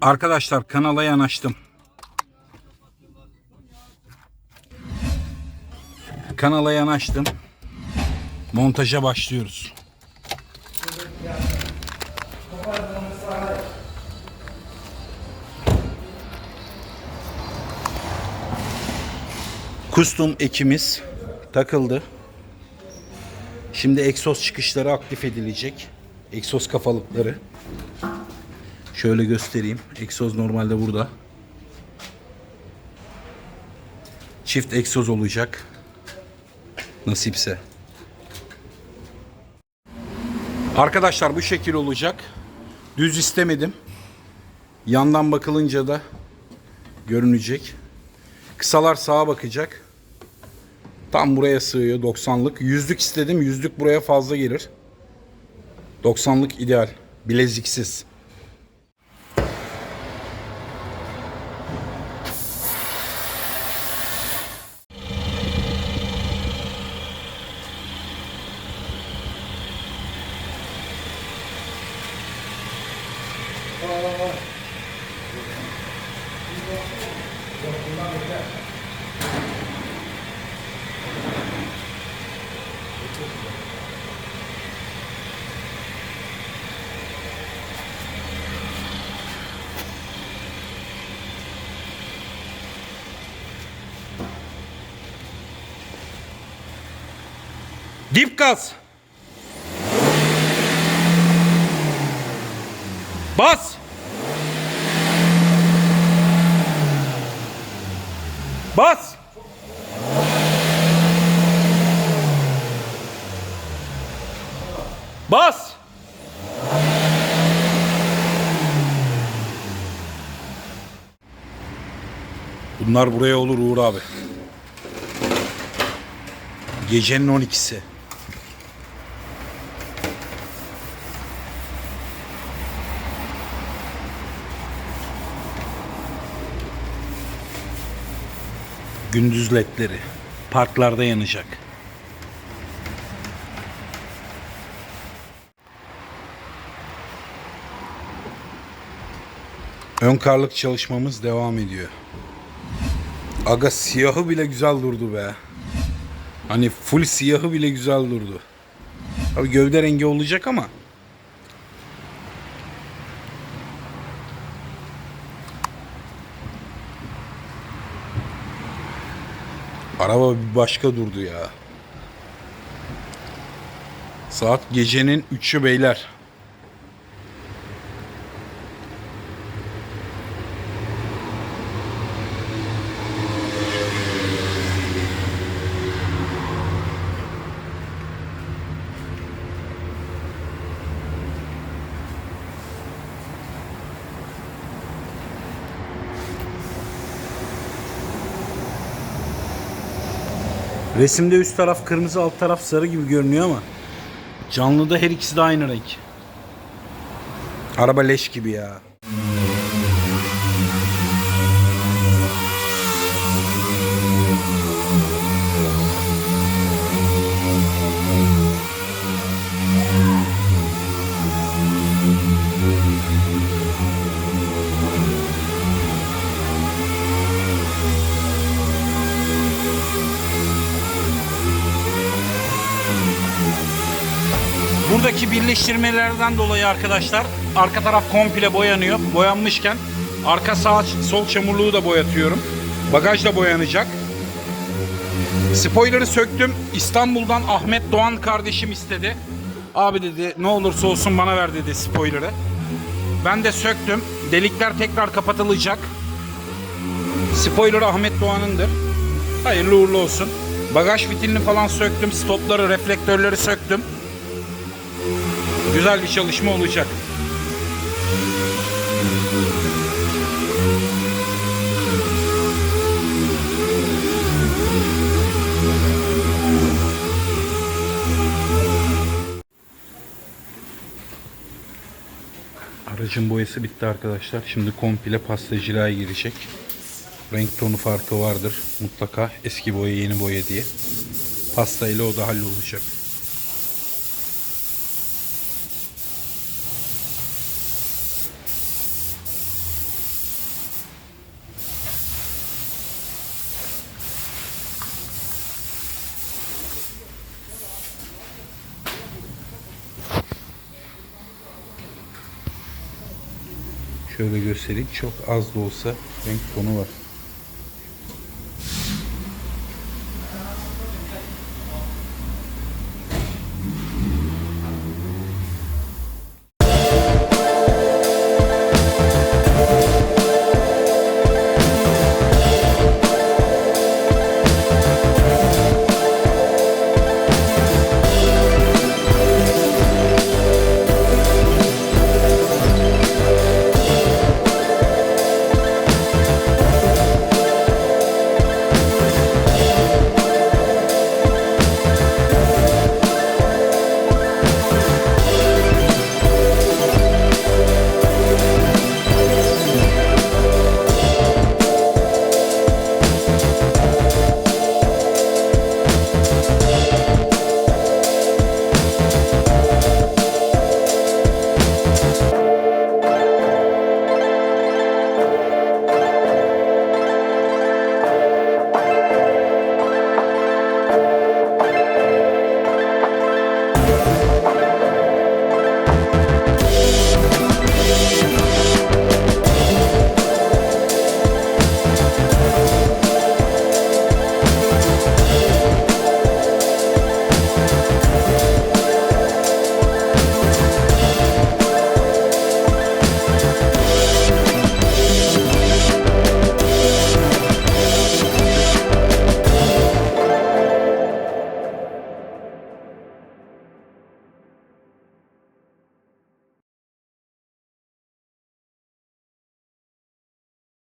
Arkadaşlar kanala yanaştım. Kanala yanaştım. Montaja başlıyoruz. Kustum ekimiz takıldı. Şimdi egzoz çıkışları aktif edilecek. Egzoz kafalıkları. Şöyle göstereyim. Egzoz normalde burada. Çift egzoz olacak. Nasipse. Arkadaşlar bu şekil olacak. Düz istemedim. Yandan bakılınca da görünecek. Kısalar sağa bakacak. Tam buraya sığıyor 90'lık. Yüzlük istedim. Yüzlük buraya fazla gelir. 90'lık ideal. Bileziksiz. Dip gaz. Bas. Bas. Bas. Bunlar buraya olur Uğur abi. Gecenin 12'si. Gündüz ledleri. Parklarda yanacak. Ön karlık çalışmamız devam ediyor. Aga siyahı bile güzel durdu be. Hani full siyahı bile güzel durdu. Tabii gövde rengi olacak ama. Araba bir başka durdu ya. Saat gecenin 3'ü beyler. Resimde üst taraf kırmızı alt taraf sarı gibi görünüyor ama canlıda her ikisi de aynı renk. Araba leş gibi ya. Buradaki birleştirmelerden dolayı arkadaşlar arka taraf komple boyanıyor. Boyanmışken arka sağ sol çamurluğu da boyatıyorum. Bagaj da boyanacak. Spoiler'ı söktüm. İstanbul'dan Ahmet Doğan kardeşim istedi. Abi dedi ne olursa olsun bana ver dedi spoiler'ı. Ben de söktüm. Delikler tekrar kapatılacak. Spoiler Ahmet Doğan'ındır. Hayırlı uğurlu olsun. Bagaj fitilini falan söktüm. Stopları, reflektörleri söktüm. Güzel bir çalışma olacak. Aracın boyası bitti arkadaşlar. Şimdi komple pastacılığa girecek. Renk tonu farkı vardır mutlaka. Eski boya yeni boya diye. Pasta ile o da hallolacak. Şöyle göstereyim. Çok az da olsa renk tonu var.